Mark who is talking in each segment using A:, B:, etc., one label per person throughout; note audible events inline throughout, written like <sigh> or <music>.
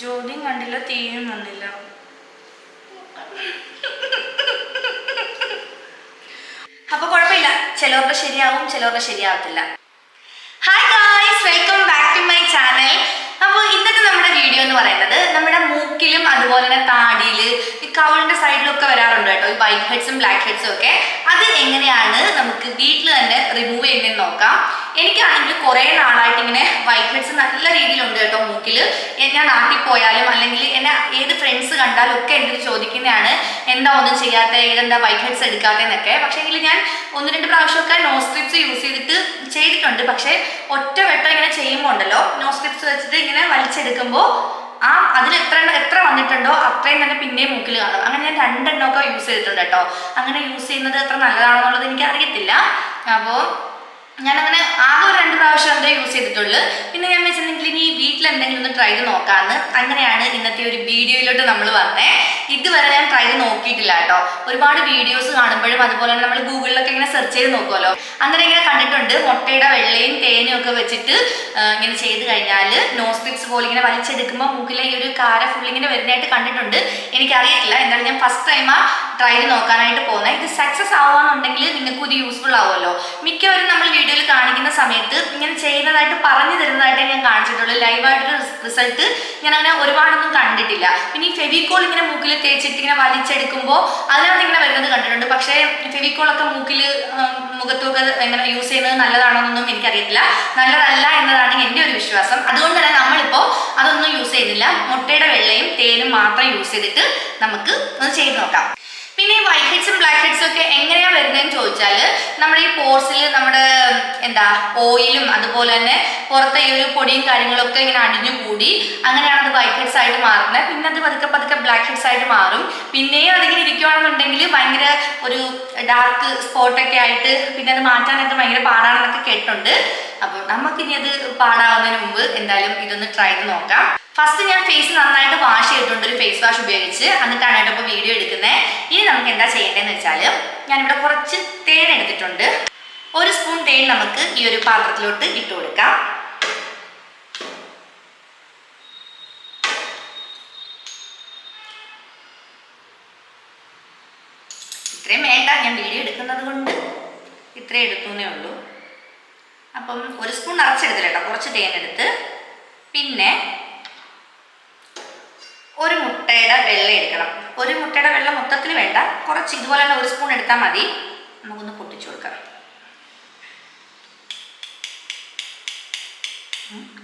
A: ജ്യോതിയും കണ്ടില്ല തീയും വന്നില്ല. അപ്പൊ കുഴപ്പമില്ല. ചിലവർക്ക് ശരിയാവും ചിലവർക്ക് ശരിയാവത്തില്ല. Hi guys welcome back to my channel അപ്പോൾ ഇന്നത്തെ നമ്മുടെ വീഡിയോ എന്ന് പറയുന്നത് നമ്മുടെ മൂക്കിലും അതുപോലെ തന്നെ താടിയിൽ ഈ കവളിന്റെ സൈഡിലൊക്കെ വരാറുണ്ട് കേട്ടോ. ഈ വൈറ്റ് ഹെഡ്സും ബ്ലാക്ക് ഹെഡ്സും ഒക്കെ. അത് എങ്ങനെയാണ് നമുക്ക് വീട്ടിൽ തന്നെ റിമൂവ് ചെയ്യുന്നതെന്ന് നോക്കാം. എനിക്കാണെങ്കിൽ കുറേ നാളായിട്ട് ഇങ്ങനെ വൈറ്റ് ഹെഡ്സ് നല്ല രീതിയിലുണ്ട് കേട്ടോ മൂക്കിൽ ഞാൻ നാട്ടിൽ പോയാലും അല്ലെങ്കിൽ എന്നെ ഏത് ഫ്രണ്ട്സ് കണ്ടാലും ഒക്കെ എന്റെ ചോദിക്കുന്നതാണ് എന്താ ഒന്നും ചെയ്യാത്ത? ഏതെന്താ വൈറ്റ് ഹെഡ്സ് എടുക്കാത്തതെന്നൊക്കെ പക്ഷേ എങ്കിൽ ഞാൻ ഒന്ന് രണ്ട് പ്രാവശ്യമൊക്കെ നോ സ്ട്രിപ്സ് യൂസ് ചെയ്തിട്ട് ചെയ്തിട്ടുണ്ട്. പക്ഷേ ഒറ്റ വെട്ടം ഇങ്ങനെ ചെയ്യുമ്പോൾ ഉണ്ടല്ലോ നോ സ്ട്രിപ്സ് വെച്ചിട്ട് ഇങ്ങനെ വലിച്ചെടുക്കുമ്പോൾ ആ അതിൽ എത്ര എത്ര വന്നിട്ടുണ്ടോ അത്രയും തന്നെ പിന്നെയും മൂക്കിൽ കാണും. അങ്ങനെ ഞാൻ രണ്ടെണ്ണമൊക്കെ യൂസ് ചെയ്തിട്ടുണ്ട് കേട്ടോ. അങ്ങനെ യൂസ് ചെയ്യുന്നത് എത്ര നല്ലതാണെന്നുള്ളത് എനിക്ക് അറിയത്തില്ല അപ്പോൾ ഞാനങ്ങനെ ആകെ ഒരു രണ്ട് പ്രാവശ്യം എന്തേ യൂസ് ചെയ്തിട്ടുള്ളൂ. പിന്നെ ഞാൻ വെച്ചിട്ടുണ്ടെങ്കിൽ ഇനി വീട്ടിൽ എന്തെങ്കിലും ഒന്ന് ട്രൈ ചെയ്ത് നോക്കാമെന്ന് അങ്ങനെയാണ് ഇന്നത്തെ ഒരു വീഡിയോയിലോട്ട് നമ്മൾ വന്നേ. ഇതുവരെ ഞാൻ ട്രൈ ചെയ്ത് നോക്കിയിട്ടില്ല കേട്ടോ. ഒരുപാട് വീഡിയോസ് കാണുമ്പോഴും അതുപോലെ തന്നെ നമ്മൾ ഗൂഗിളിലൊക്കെ ഇങ്ങനെ സെർച്ച് ചെയ്ത് നോക്കുമല്ലോ അങ്ങനെ ഇങ്ങനെ കണ്ടിട്ടുണ്ട്. മുട്ടയുടെ വെള്ളയും തേനും ഒക്കെ വെച്ചിട്ട് ഇങ്ങനെ ചെയ്ത് കഴിഞ്ഞാൽ നോ സ്ട്രിപ്സ് പോലെ ഇങ്ങനെ വലിച്ചെടുക്കുമ്പോൾ മൂക്കിലെ ഈ ഒരു കാര ഫുള്ളിങ്ങനെ വരുന്നതായിട്ട് കണ്ടിട്ടുണ്ട്. എനിക്കറിയത്തില്ല. എന്തായാലും ഞാൻ ഫസ്റ്റ് ടൈം ആ ട്രൈ ചെയ്ത് നോക്കാനായിട്ട് പോകുന്നത് ഇത് സക്സസ് ആവുകയാണെന്നുണ്ടെങ്കിൽ നിങ്ങൾക്ക് ഇത് യൂസ്ഫുൾ ആവുമല്ലോ. മിക്കവരും നമ്മൾ വീഡിയോയിൽ കാണിക്കുന്ന സമയത്ത് ഇങ്ങനെ ചെയ്യുന്നതായിട്ട് പറഞ്ഞു തരുന്നതായിട്ടേ ഞാൻ കാണിച്ചിട്ടുള്ളൂ. ലൈവായിട്ടൊരു റിസൾട്ട് ഞാൻ അങ്ങനെ ഒരുപാടൊന്നും കണ്ടിട്ടില്ല. പിന്നെ ഈ ഫെവിക്കോൾ ഇങ്ങനെ മൂക്കിൽ തേച്ചിട്ട് ഇങ്ങനെ വലിച്ചെടുക്കുമ്പോൾ അതിനകത്ത് ഇങ്ങനെ വരുന്നത് കണ്ടിട്ടുണ്ട്. പക്ഷേ ഫെവിക്കോളൊക്കെ മൂക്കിൽ മുഖത്തൊക്കെ ഇങ്ങനെ യൂസ് ചെയ്യുന്നത് നല്ലതാണോന്നൊന്നും എനിക്കറിയത്തില്ല. നല്ലതല്ല എന്നതാണ് എന്റെ ഒരു വിശ്വാസം. അതുകൊണ്ട് തന്നെ നമ്മളിപ്പോൾ അതൊന്നും യൂസ് ചെയ്യുന്നില്ല. മുട്ടയുടെ വെള്ളയും തേനും മാത്രം യൂസ് ചെയ്തിട്ട് നമുക്ക് ഒന്ന് ചെയ്ത് നോക്കാം. പിന്നെ ഈ വൈറ്റ് ഹെഡ്സും ബ്ലാക്ക് ഹെഡ്സും ഒക്കെ എങ്ങനെയാ വരുന്നതെന്ന് ചോദിച്ചാൽ നമ്മുടെ ഈ പോർസിൽ നമ്മുടെ എന്താ ഓയിലും അതുപോലെ തന്നെ പുറത്തെ ഈ ഒരു പൊടിയും കാര്യങ്ങളൊക്കെ ഇങ്ങനെ അടിഞ്ഞു കൂടി അങ്ങനെയാണ് അത് വൈറ്റ് ഹെഡ്സ് ആയിട്ട് മാറുന്നത്. പിന്നെ അത് പതുക്കെ പതുക്കെ ബ്ലാക്ക് ഹെഡ്സ് ആയിട്ട് മാറും. പിന്നെയും അതിങ്ങനെ ഇരിക്കുകയാണെന്നുണ്ടെങ്കിൽ ഭയങ്കര ഒരു ഡാർക്ക് സ്പോട്ടൊക്കെ ആയിട്ട് പിന്നെ അത് മാറ്റാനൊക്കെ ഭയങ്കര പാടാണെന്നൊക്കെ കേട്ടിട്ടുണ്ട്. അപ്പോൾ നമുക്കിനി അത് പാടാവുന്നതിന് മുമ്പ് എന്തായാലും ഇതൊന്ന് ട്രൈ ചെയ്ത് നോക്കാം. ഫസ്റ്റ് ഞാൻ ഫേസ് നന്നായിട്ട് വാഷ് ചെയ്തിട്ടുണ്ട് ഒരു ഫേസ് വാഷ് ഉപയോഗിച്ച്. എന്നിട്ടാണ് കേട്ടോ ഇപ്പോൾ വീഡിയോ എടുക്കുന്നത് ഇനി നമുക്ക് എന്താ ചെയ്യേണ്ടതെന്ന് വെച്ചാൽ ഞാനിവിടെ കുറച്ച് തേൻ എടുത്തിട്ടുണ്ട്. ഒരു സ്പൂൺ തേൻ നമുക്ക് ഈ ഒരു പാത്രത്തിലോട്ട് ഇട്ട് കൊടുക്കാം. ഇത്രയും വേണ്ട ഞാൻ വീഡിയോ എടുക്കുന്നത് കൊണ്ട് ഇത്രയും എടുക്കുന്നേ ഉള്ളൂ. അപ്പം ഒരു സ്പൂൺ നിറച്ചെടുത്തില്ല കേട്ടോ കുറച്ച് തേൻ എടുത്ത്. പിന്നെ ഒരു മുട്ടയുടെ വെള്ള എടുക്കണം. ഒരു മുട്ടയുടെ വെള്ള മൊത്തത്തിൽ വേണ്ട. കുറച്ച് ഇതുപോലെ തന്നെ ഒരു സ്പൂൺ എടുത്താൽ മതി. നമുക്കൊന്ന് പൊട്ടിച്ചു കൊടുക്കാം.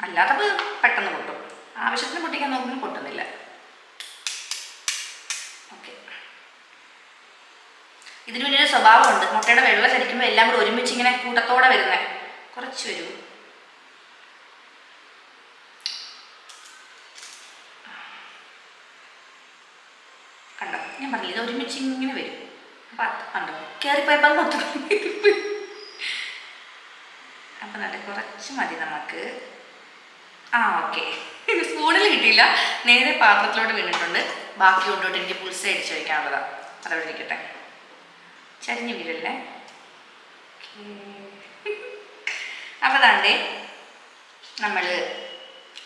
A: അല്ലാതെ പെട്ടെന്ന് പൊട്ടും. ആവശ്യത്തിന് പൊട്ടിക്കാൻ നോക്കുമ്പോൾ പൊട്ടുന്നില്ല. ഓക്കെ. ഇതിന് ഒരു സ്വഭാവമുണ്ട്. മുട്ടയുടെ വെള്ള ചരിക്കുമ്പോൾ എല്ലാം കൂടെ ഒരുമിച്ച് ഇങ്ങനെ കൂട്ടത്തോടെ വരുന്നത് കുറച്ച് വരൂ കണ്ടോ ഞാൻ പറഞ്ഞില്ല. ഇത് ഒരുമിച്ച് ഇങ്ങനെ വരും. അപ്പം കണ്ടോ? കയറിപ്പോയപ്പോൾ മൊത്തം അപ്പം നല്ല കുറച്ച് മതി നമുക്ക്. ആ ഓക്കെ. സ്പൂണിൽ കിട്ടിയില്ല. നേരെ പാത്രത്തിലോട്ട് വീണിട്ടുണ്ട്. ബാക്കി കൊണ്ടോട്ട് എനിക്ക് പുൽസ അടിച്ച് വയ്ക്കാനുള്ളതാണ് അതവിടെ ഇരിക്കട്ടെ. ചരിഞ്ഞ് വീഴല്ലേ? അപ്പം താണ്ടേ നമ്മൾ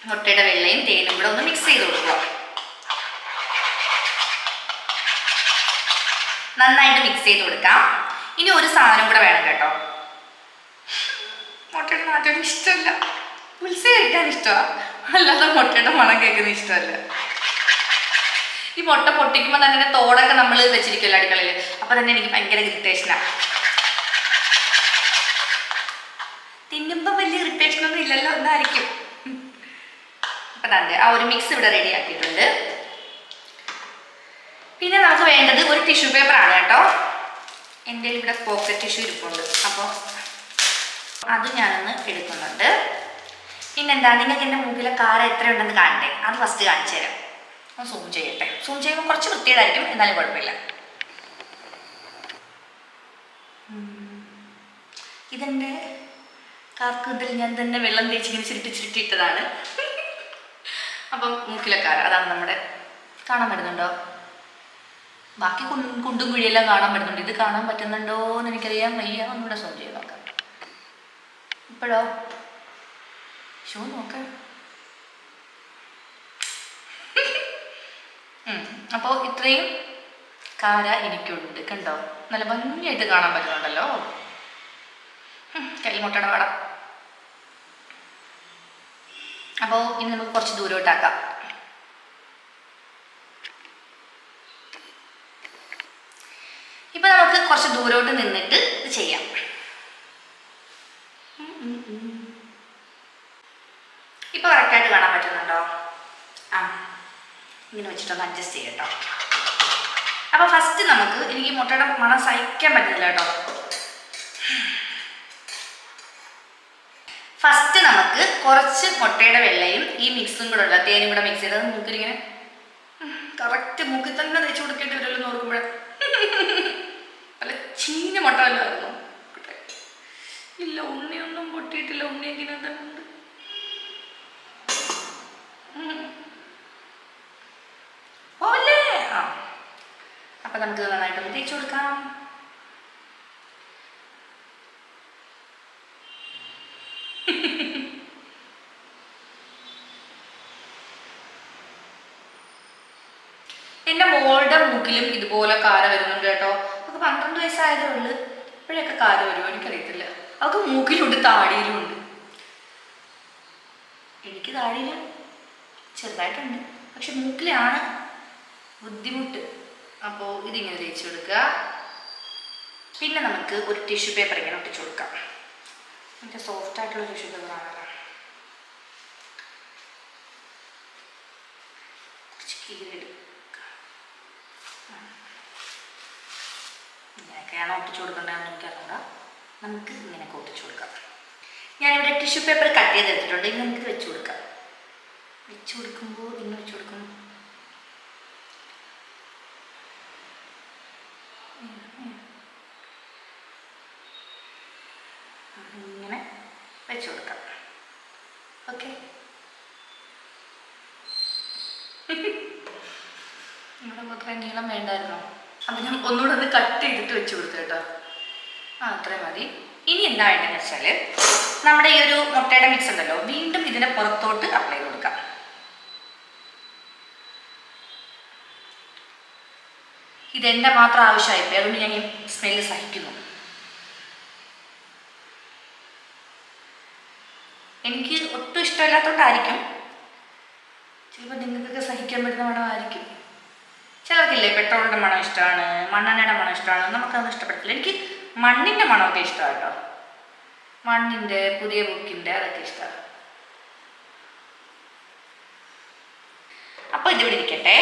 A: മുട്ടയുടെ വെള്ളയും തേനും കൂടെ ഒന്ന് മിക്സ് ചെയ്ത് കൊടുക്കുക. നന്നായിട്ട് മിക്സ് ചെയ്ത് കൊടുക്കാം. ഇനി ഒരു സാധനം കൂടെ വേണം കേട്ടോ. മുട്ടയുടെ മാറ്റം ഇഷ്ടമല്ല. പുൽസ കഴിക്കാൻ ഇഷ്ടമാണ് അല്ലാതെ മുട്ടയുടെ മണം കേൾക്കുന്ന ഇഷ്ടമല്ല. ഈ മുട്ട പൊട്ടിക്കുമ്പോൾ തന്നെ തോടൊക്കെ നമ്മൾ വെച്ചിരിക്കുമല്ലോ അടുക്കളയിൽ അപ്പൊ തന്നെ എനിക്ക് ഭയങ്കര ഇറിറ്റേഷനാണ് തിന്നുമ്പോൾ വലിയ ഇറിറ്റേഷനൊന്നും ഇല്ലല്ലോ എന്നായിരിക്കും. അപ്പം തന്നെ ആ ഒരു മിക്സ് ഇവിടെ റെഡി ആക്കിയിട്ടുണ്ട്. പിന്നെ നമുക്ക് വേണ്ടത് ഒരു ടിഷ്യൂ പേപ്പർ ആണ് കേട്ടോ. എന്റെ ഇവിടെ പോക്കറ്റ് ടിഷ്യൂ ഇരിപ്പുണ്ട്. അപ്പോൾ അത് ഞാനൊന്ന് എടുക്കുന്നുണ്ട്. പിന്നെന്താ നിങ്ങൾക്ക് എന്റെ മുമ്പിലെ കാര എത്രയുണ്ടെന്ന് കാണണ്ടേ? അത് ഫസ്റ്റ് കാണിച്ചു തരാം. ഒന്ന് സൂം ചെയ്യട്ടെ. സൂം ചെയ്യുമ്പോൾ കുറച്ച് വൃത്തിയേടായിരിക്കും എന്നാലും കുഴപ്പമില്ല. ഇതെന്റെ കാർക്കുതിൽ ഞാൻ തന്നെ വെള്ളം തേച്ച് ഇങ്ങനെ ചുരുട്ടി ചുരുട്ടി ഇട്ടതാണ്. <laughs> അപ്പം മൂക്കിലെ കാര അതാണ് നമ്മുടെ കാണാൻ പറ്റുന്നുണ്ടോ? ബാക്കി കുണ്ടും കുഴിയെല്ലാം കാണാൻ പറ്റുന്നുണ്ട്. ഇത് കാണാൻ പറ്റുന്നുണ്ടോ എന്ന് എനിക്കറിയാൻ വയ്യ. ഒന്നുകൂടെ സോൾവ് ചെയ്ത് നോക്കാം. ഇപ്പോഴോ? ഷോ നോക്ക. അപ്പോൾ ഇത്രയും കാര എനിക്കുണ്ട് കണ്ടോ? നല്ല ഭംഗിയായിട്ട് കാണാൻ പറ്റുന്നുണ്ടല്ലോ. കൈമുട്ടണ വേണം അപ്പോൾ ഇനി നമുക്ക് കുറച്ച് ദൂരോട്ടാക്കാം ഇപ്പൊ ദൂരോട്ട് നിന്നിട്ട് ഇത് ചെയ്യാം. ഇപ്പൊ കറക്റ്റായിട്ട് കാണാൻ പറ്റുന്നുണ്ടോ? ആ ഇങ്ങനെ വെച്ചിട്ടൊന്ന് അഡ്ജസ്റ്റ് ചെയ്യാം കേട്ടോ അപ്പൊ ഫസ്റ്റ് നമുക്ക് എനിക്ക് മുട്ടയുടെ മണം സഹിക്കാൻ പറ്റുന്നില്ല കേട്ടോ. ഫസ്റ്റ് നമുക്ക് കുറച്ച് മുട്ടയുടെ വെള്ളയും ഈ മിക്സും കൂടെ ഉള്ള തേനും കൂടെ മിക്സ് ചെയ്തത് മൂക്കിലിങ്ങനെ കറക്റ്റ് മൂക്കിൽ തന്നെ തേച്ച് കൊടുക്കേണ്ടി വരുമല്ലോ നോക്കുമ്പോഴേ അല്ല ചീഞ്ഞ മുട്ട വല്ലതായിരുന്നു ഇല്ല ഉണ്ണിയൊന്നും പൊട്ടിയിട്ടില്ല. ഉണ്ണി എങ്ങനെ തന്നെ പോലെ നമുക്ക് തേച്ച് കൊടുക്കാം. എന്റെ മോളുടെ മൂക്കിലും ഇതുപോലെ കാര വരുന്നുണ്ട് കേട്ടോ. പന്ത്രണ്ട് വയസ്സായതേ ഉള്ളു ഇപ്പോഴൊക്കെ കാലം വരുമോ എനിക്കറിയത്തില്ല. അവൾക്ക് മൂക്കിലുണ്ട് താടിയിലും ഉണ്ട് എനിക്ക് താടിയില്ല. ചെറുതായിട്ടുണ്ട്. പക്ഷെ മൂക്കിലാണ് ബുദ്ധിമുട്ട്. അപ്പോൾ ഇതിങ്ങനെ തേച്ച് കൊടുക്കുക പിന്നെ നമുക്ക് ഒരു ടിഷ്യൂ പേപ്പർ ഇങ്ങനെ ഒട്ടിച്ചു കൊടുക്കാം. എന്നിട്ട് സോഫ്റ്റ് ആയിട്ടുള്ള ടിഷ്യൂ പേപ്പർ ആണ് കുറച്ച് കീറിയെടുക്കുക ഇങ്ങനെയൊക്കെയാണ് ഒട്ടിച്ചു കൊടുക്കേണ്ടതെന്ന് എനിക്കറിഞ്ഞൂടാ നമുക്ക് ഇങ്ങനെ ഒട്ടിച്ചു കൊടുക്കാം. ഞാനിവിടെ ടിഷ്യൂ പേപ്പർ കട്ട് ചെയ്തെടുത്തിട്ടുണ്ട് ഇനി നമുക്ക് വെച്ച് കൊടുക്കാം. വെച്ച് കൊടുക്കുമ്പോൾ ഇങ്ങനെ വെച്ച് കൊടുക്കും. ഇങ്ങനെ വെച്ചു കൊടുക്കാം. ഓക്കെ? <laughs> നമ്മുടെ മാത്രമേ നീളം വേണ്ടായിരുന്നോ? അപ്പം ഞാൻ ഒന്നുകൂടെ ഒന്ന് കട്ട് ചെയ്തിട്ട് വെച്ച് കൊടുത്തു കേട്ടോ. ആ അത്രയും മതി. ഇനി എന്താ വേണ്ടതെന്ന് വെച്ചാൽ നമ്മുടെ ഈ ഒരു മുട്ടയുടെ മിക്സ് ഉണ്ടല്ലോ വീണ്ടും ഇതിനെ പുറത്തോട്ട് അപ്ലൈ ചെയ്ത് കൊടുക്കാം. ഇതെന്റെ മാത്രം ആവശ്യമായിപ്പോയി അതുകൊണ്ട് ഞാൻ ഈ സ്മെല്ല് സഹിക്കുന്നു. എനിക്ക് ഒട്ടും ഇഷ്ടമില്ലാത്തതുകൊണ്ടായിരിക്കും ചിലപ്പോൾ നിങ്ങൾക്കൊക്കെ സഹിക്കാൻ പറ്റുന്ന മണമായിരിക്കും. ചിലർക്കില്ലേ പെട്രോളിന്റെ മണം ഇഷ്ടമാണ് മണ്ണെണ്ണയുടെ മണം ഇഷ്ടമാണ് നമുക്കതൊന്നും ഇഷ്ടപ്പെട്ടില്ല എനിക്ക് മണ്ണിന്റെ മണമൊക്കെ ഇഷ്ടമാണ് കേട്ടോ മണ്ണിന്റെ പുതിയ ബുക്കിന്റെ അതൊക്കെ ഇഷ്ടമാണ്. അപ്പോൾ ഇതിവിടെ ഇരിക്കട്ടെ.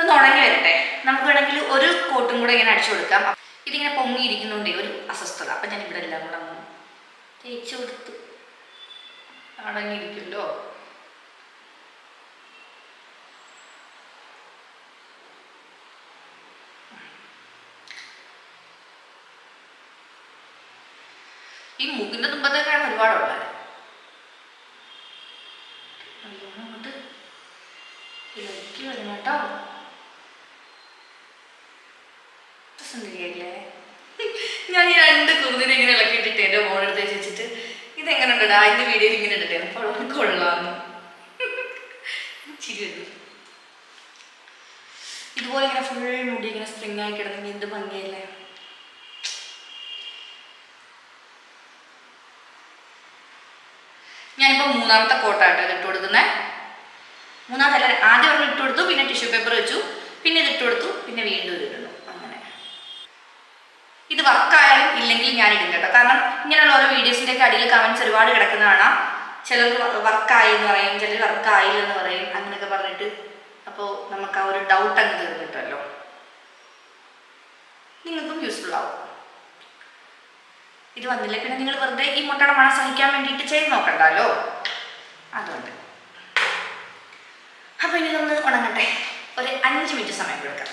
A: ഒന്ന് ഉണങ്ങി വരട്ടെ. നമുക്ക് വേണമെങ്കിൽ ഒരു കോട്ടും കൂടെ ഇങ്ങനെ അടിച്ചു കൊടുക്കാം. ഇതിങ്ങനെ പൊങ്ങിയിരിക്കുന്നുണ്ടേ ഒരു അസ്വസ്ഥത. അപ്പം ഞാൻ ഇവിടെ എല്ലാം കൂടെ തേച്ച് കൊടുത്തു അടങ്ങിയിരിക്കുമല്ലോ ഈ മൂക്കിന്റെ തുമ്പത്തേക്കാണ് ഒരുപാടുള്ളത്. ഉള്ളത് ഞാൻ ഈ രണ്ട് കുന്നിനെ ഇങ്ങനെ ഇളക്കിയിട്ടിട്ട് എന്റെ മോളെടുത്ത് വെച്ചിട്ട് ഇതെങ്ങനെ ഉണ്ടടാ അതിന്റെ വീഡിയോയിൽ ഇങ്ങനെ ഇട്ടിട്ടേ അപ്പോൾ കൊള്ളാന്ന്. വരുന്നു. ഇതുപോലെ ഇങ്ങനെ ഫുൾ മുടി ഇങ്ങനെ സ്പ്രിങ് ആയി കിടന്നെങ്കിൽ എന്ത് ഭംഗിയല്ലേ ഞാനിപ്പോൾ മൂന്നാമത്തെ കോട്ടാട്ടോ ഇത് ഇട്ട് കൊടുക്കുന്നത് മൂന്നാമത്തെ ആദ്യം ഒരെണ്ണം ഇട്ട് കൊടുത്തു പിന്നെ ടിഷ്യൂ പേപ്പർ വെച്ചു പിന്നെ ഇത് ഇട്ട് കൊടുത്തു പിന്നെ വീണ്ടും ഇടുന്നു. അങ്ങനെ. ഇത് വർക്കായാലും ഇല്ലെങ്കിൽ ഞാൻ ഇടും കേട്ടോ. കാരണം ഇങ്ങനെയുള്ള ഓരോ വീഡിയോസിന്റെ ഒക്കെ അടിയിൽ കമൻസ് ഒരുപാട് കിടക്കുന്ന കാണാം. ചിലർ വർക്കായി എന്ന് പറയും ചിലർ വർക്കായില്ല എന്ന് പറയും അങ്ങനെയൊക്കെ പറഞ്ഞിട്ട് അപ്പോൾ നമുക്ക് ആ ഒരു ഡൗട്ട് അങ്ങ് തീർന്നിട്ടല്ലോ. നിങ്ങൾക്കും യൂസ്ഫുൾ ആവും. ഇത് വന്നില്ല. പിന്നെ നിങ്ങൾ വെറുതെ ഈ മുട്ടയുടെ മണം സഹിക്കാൻ വേണ്ടിയിട്ട് ചെയ്ത് നോക്കണ്ടല്ലോ. അതുകൊണ്ട്. അപ്പൊ ഇനി ഒന്ന് ഉണങ്ങട്ടെ. ഒരു അഞ്ച് മിനിറ്റ് സമയം കൊടുക്കാം.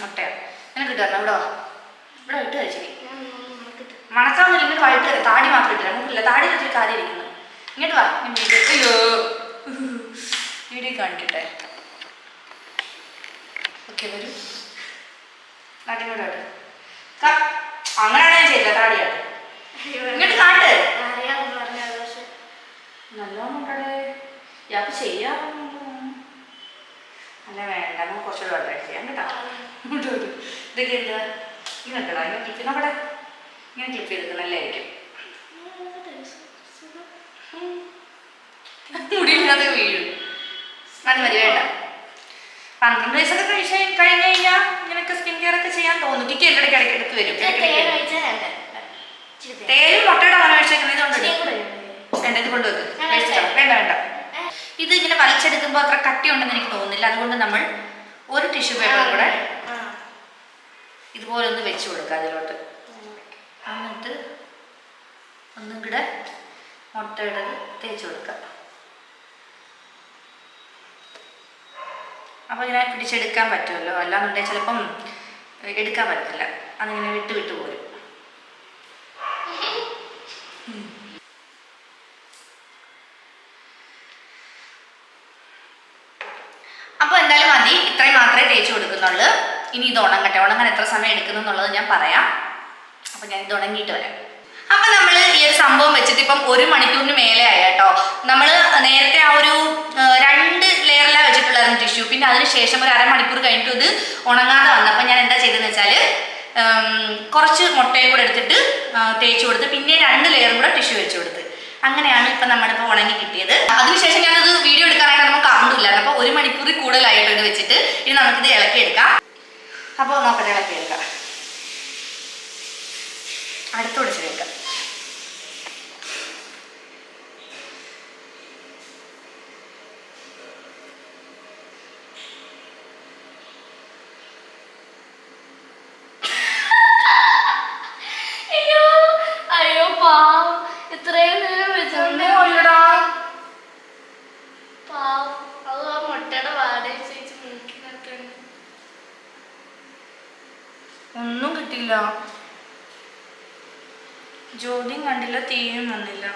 A: മുട്ടയാണ്? നിനക്ക് കിട്ടുമല്ലോ ഇവിടെ വാ. ഇവിടെ ഇട്ട് കഴിച്ചേ മണക്കാവുന്നില്ല ഇങ്ങോട്ട് വൈകിട്ട് തരാം. താടി മാത്രം ഇട്ടില്ല നമുക്കില്ല താടി വെച്ചിട്ട് കാര്യം ഇരിക്കുന്നു. ഇങ്ങോട്ട് വാ. അയ്യോ. വീഡിയോ കാണിക്കട്ടെ. ഓക്കെ വരൂ. നാട്ടിനോട് അങ്ങനെയാണ് ഞാൻ ചെയ്തത്? താടിയാണ് ഇങ്ങോട്ട് കാട്ട് നല്ലോണം കണ്ടേ ഇയാൾക്ക് ചെയ്യാം അല്ല വേണ്ട നമുക്ക് കുറച്ചുകൂടെ വെള്ളമായിട്ട് ചെയ്യാം കേട്ടോ. ഇതൊക്കെ എന്താ? ഇങ്ങനെ കേട്ടോ ഇങ്ങനെ ക്ലിപ്പ് അവിടെ. ഇങ്ങനെ ക്ലിപ്പ് ചെയ്തിട്ട് നല്ലതായിരിക്കും മുടിയില്ലാതെ വീഴും. അത് മതി വേണ്ട. പന്ത്രണ്ട് വയസ്സൊക്കെ കഴിച്ച് കഴിഞ്ഞ് കഴിഞ്ഞാൽ ഇങ്ങനെയൊക്കെ സ്കിൻ കെയർ ഒക്കെ ചെയ്യാൻ തോന്നും. എനിക്ക് എന്റെ ഇടയ്ക്ക് ഇടയ്ക്ക് എടുത്ത് വരും. തേലും മുട്ടയുടെ അങ്ങനെ കഴിച്ചേക്കുന്നത് കൊണ്ട് ഇത് കൊണ്ടുവെക്ക്. വേണ്ട. വേണ്ട ഇത് ഇങ്ങനെ വലിച്ചെടുക്കുമ്പോൾ അത്ര കട്ടി ഉണ്ടെന്ന് എനിക്ക് തോന്നുന്നില്ല. അതുകൊണ്ട് നമ്മൾ ഒരു ടിഷ്യൂ പേപ്പർ കൂടെ ഇതുപോലെ ഒന്ന് വെച്ച് കൊടുക്കുക അതിലോട്ട്. എന്നിട്ട് ഒന്നും കൂടെ മുട്ടയുടെ തേച്ച് കൊടുക്കുക അപ്പോൾ ഇങ്ങനെ പിടിച്ചെടുക്കാൻ പറ്റുമല്ലോ. അല്ലാന്നുണ്ടെങ്കിൽ ചിലപ്പം എടുക്കാൻ പറ്റില്ല അതിങ്ങനെ വിട്ട് വിട്ട് പോരും. അപ്പോൾ എന്തായാലും മതി. ഇത്രയും മാത്രമേ തേച്ച് കൊടുക്കുന്നുള്ളൂ. ഇനി ഇത് ഉണങ്ങട്ടെ. ഉണങ്ങാൻ എത്ര സമയം എടുക്കുന്നു എന്നുള്ളത് ഞാൻ പറയാം. അപ്പോൾ ഞാൻ ഇത് ഉണങ്ങിയിട്ട് വരാം. അപ്പം നമ്മൾ ഈ ഒരു സംഭവം വെച്ചിട്ട് ഇപ്പം ഒരു മണിക്കൂറിന് മേലെ ആയി കേട്ടോ. നമ്മൾ നേരത്തെ ആ ഒരു രണ്ട് വെച്ചിട്ടുള്ളായിരുന്നു ടിഷ്യൂ പിന്നെ അതിനുശേഷം ഒരു അരമണിക്കൂർ കഴിഞ്ഞിട്ട് ഇത് ഉണങ്ങാതെ വന്നു വന്നപ്പോൾ ഞാൻ എന്താ ചെയ്തതെന്ന് വെച്ചാൽ കുറച്ച് മുട്ടയും കൂടെ എടുത്തിട്ട് തേച്ച് കൊടുത്ത് പിന്നെ രണ്ട് ലെയറും കൂടെ ടിഷ്യൂ വെച്ച് കൊടുത്ത്. അങ്ങനെയാണ് ഇപ്പം നമ്മളിപ്പോൾ ഉണങ്ങി കിട്ടിയത്. അതിനുശേഷം ഞാനത് വീഡിയോ എടുക്കാനായിട്ട് നമുക്ക് കറണ്ടില്ലായിരുന്നു അപ്പോൾ ഒരു മണിക്കൂറിൽ കൂടുതലായിട്ട് വെച്ചിട്ട് ഇനി നമുക്കിത് ഇളക്കിയെടുക്കാം അപ്പോൾ നോക്കട്ടെ ഇളക്കിയെടുക്കാം അടുത്തോട് വെക്കാം
B: അയ്യോ അയ്യോ പാവം ഇത്രയും നേരം വെച്ചോണ്ട് പാവം അത് ആ മുട്ടയുടെ വാടക ചേച്ചി മൂക്കിനകത്തുണ്ട്
A: ഒന്നും കിട്ടിയില്ല ജ്യോതിയും കണ്ടില്ല തീയും വന്നില്ല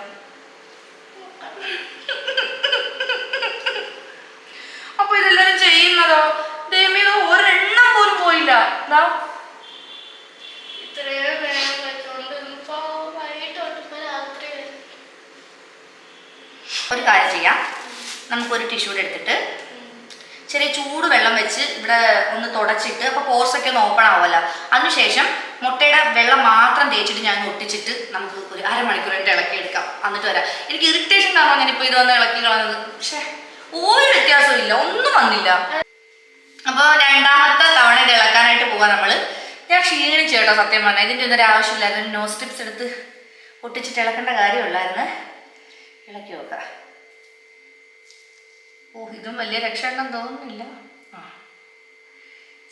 A: അപ്പൊ ഇതെല്ലാരും ചെയ്യുന്നതോ? ദൈവം ഒരെണ്ണം പോലും പോയില്ല.
B: എന്താ
A: ഒരു കാര്യം ചെയ്യാം. നമുക്കൊരു ടിഷ്യൂ എടുത്തിട്ട് ചെറിയ ചൂട് വെള്ളം വെച്ച് ഇവിടെ ഒന്ന് തുടച്ചിട്ട് അപ്പോൾ പോർസൊക്കെ ഒന്ന് ഓപ്പൺ ആവുമല്ലോ അതിനുശേഷം മുട്ടയുടെ വെള്ളം മാത്രം തേച്ചിട്ട് ഞാൻ ഒട്ടിച്ചിട്ട് നമുക്ക് ഒരു അരമണിക്കൂർ കഴിഞ്ഞിട്ട് ഇളക്കി എടുക്കാം. എന്നിട്ട് വരാം. എനിക്ക് ഇറിറ്റേഷൻ കാരണം ഞാനിപ്പോൾ ഇത് വന്ന് ഇളക്കി കളഞ്ഞത്. പക്ഷേ ഒരു വ്യത്യാസവും ഇല്ല. ഒന്നും വന്നില്ല. അപ്പോൾ രണ്ടാമത്തെ തവണ ഇത് ഇളക്കാനായിട്ട് പോവാ നമ്മൾ. ഞാൻ ക്ഷീണിച്ചു കേട്ടോ സത്യം പറഞ്ഞാൽ ഇതിന്റെ ഒന്നും ഒരു ആവശ്യമില്ലായിരുന്നു. നോ സ്ട്രിപ്സ് എടുത്ത് ഒട്ടിച്ചിട്ട് ഇളക്കേണ്ട കാര്യമുള്ളായിരുന്നു. ഇളക്കി നോക്കാം ഓ ഇതും വലിയ രക്ഷ ഉണ്ടെന്ന് തോന്നുന്നില്ല. ആ.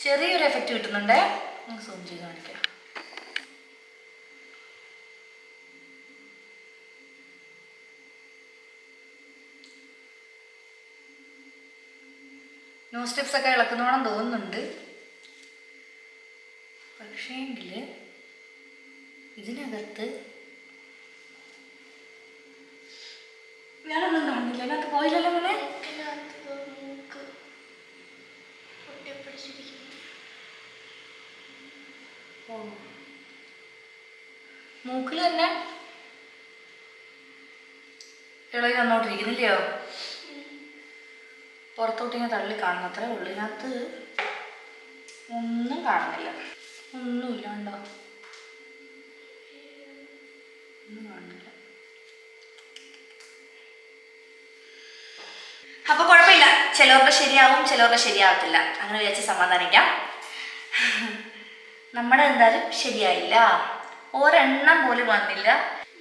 A: ചെറിയൊരു എഫക്റ്റ് കിട്ടുന്നുണ്ടേ. സൂം ചെയ്ത് കാണിക്കാം. ന്യൂസ് സ്റ്റെപ്സ് ഒക്കെ ഇളക്കുന്നോണം തോന്നുന്നുണ്ട്. പക്ഷേങ്കിൽ ഇതിനകത്ത് ഞാനൊന്നും കാണുന്നില്ല അതിനകത്ത് പോയില്ലല്ലോ മോനെ? ഓ. മൂക്കിൽ തന്നെ ഇളകി വന്നോണ്ടിരിക്കുന്നില്ലയോ? പുറത്തോട്ട് ഇങ്ങനെ തള്ളി കാണുന്ന. അത്രേ ഉള്ളിനകത്ത് ഒന്നും കാണുന്നില്ല. ഒന്നുമില്ല ഉണ്ടോ ഒന്നും കാണുന്നില്ല. അപ്പൊ കുഴപ്പമില്ല. ചിലവരുടെ ശരിയാവും ചിലവരുടെ ശരിയാവത്തില്ല. അങ്ങനെ വിചാരിച്ച് സമാധാനിക്കാം. നമ്മുടെ എന്തായാലും ശരിയായില്ല. ഒരെണ്ണം പോലും വന്നില്ല.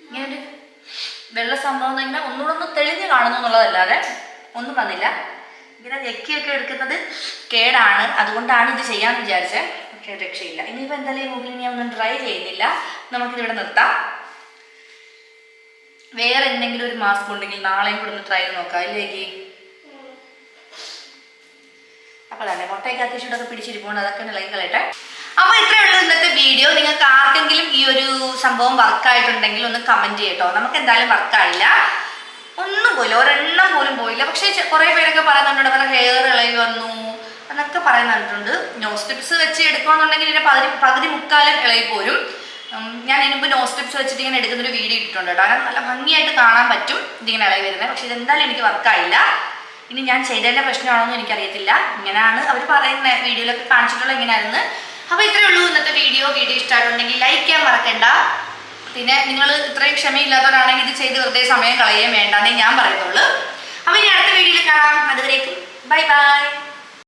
A: ഇങ്ങനൊരു വെള്ള സംഭവം തന്നെ ഒന്നുകൂടെ ഒന്ന് തെളിഞ്ഞ് കാണുന്നു എന്നുള്ളതല്ലാതെ ഒന്നും വന്നില്ല. ഇങ്ങനെ ഞെക്കിയൊക്കെ എടുക്കുന്നത് കേടാണ്. അതുകൊണ്ടാണ് ഇത് ചെയ്യാമെന്ന് വിചാരിച്ചത് പക്ഷേ രക്ഷയില്ല. ഇനിയിപ്പോൾ എന്തായാലും മുകളിൽ ഞാൻ ഒന്നും ട്രൈ ചെയ്യുന്നില്ല. നമുക്കിതിവിടെ നിർത്താം. വേറെ എന്തെങ്കിലും ഒരു മാസ്ക് ഉണ്ടെങ്കിൽ നാളെയും കൂടെ ഒന്ന് ട്രൈ ചെയ്ത് നോക്കാം. ഇല്ലേക്ക് അപ്പോൾ തന്നെ മുട്ടയൊക്കെ അത്യാവശ്യമൊക്കെ പിടിച്ചിരിപ്പുണ്ട് അതൊക്കെ ഇളകി കളയട്ടെ. അപ്പോൾ ഇത്രയേ ഉള്ളൂ ഇന്നത്തെ വീഡിയോ നിങ്ങൾക്ക് ആർക്കെങ്കിലും ഈ ഒരു സംഭവം വർക്കായിട്ടുണ്ടെങ്കിൽ ഒന്ന് കമന്റ് ചെയ്യട്ടോ. നമുക്ക് എന്തായാലും വർക്കായില്ല ഒന്നും പോയില്ല. ഒരെണ്ണം പോലും പോയില്ല. പക്ഷേ കുറേ പേരൊക്കെ പറയുന്നുണ്ട് അവരുടെ ഹെയർ ഇളകി വന്നു എന്നൊക്കെ പറയുന്നുണ്ട്. നോസ് ടിപ്സ് വെച്ച് എടുക്കുകയാണെന്നുണ്ടെങ്കിൽ ഇതിന്റെ പകുതി പകുതി മുക്കാലും ഇളകി പോരും. ഞാൻ ഇതിന് മുമ്പ് നോ സ്ട്രിപ്സ് വെച്ചിട്ട് ഇങ്ങനെ എടുക്കുന്ന ഒരു വീഡിയോ ഇട്ടിട്ടുണ്ട് കേട്ടോ. അത് നല്ല ഭംഗിയായിട്ട് കാണാൻ പറ്റും ഇതിങ്ങനെ ഇളകി വരുന്നത്. പക്ഷെ ഇതെന്തായാലും എനിക്ക് വർക്കായില്ല ഇനി ഞാൻ ചെയ്തതിന്റെ പ്രശ്നമാണോ എന്ന് എനിക്കറിയത്തില്ല. ഇങ്ങനെയാണ് അവർ പറയുന്ന. വീഡിയോയിലൊക്കെ കാണിച്ചിട്ടുള്ള ഇങ്ങനെയായിരുന്നു. അപ്പോൾ ഇത്രയേ ഉള്ളൂ ഇന്നത്തെ വീഡിയോ. വീഡിയോ ഇഷ്ടമായിട്ടുണ്ടെങ്കിൽ ലൈക്ക് ചെയ്യാൻ മറക്കണ്ട. പിന്നെ നിങ്ങൾ ഇത്രയും ക്ഷമയില്ലാത്തവരാണെങ്കിൽ ഇത് ചെയ്ത് വെറുതെ സമയം കളയുകയും വേണ്ടെന്നേ ഞാൻ പറയത്തുള്ളൂ. അപ്പം ഇനി അടുത്ത വീഡിയോയിൽ കാണാം. അതുവരേക്കും. Bye bye.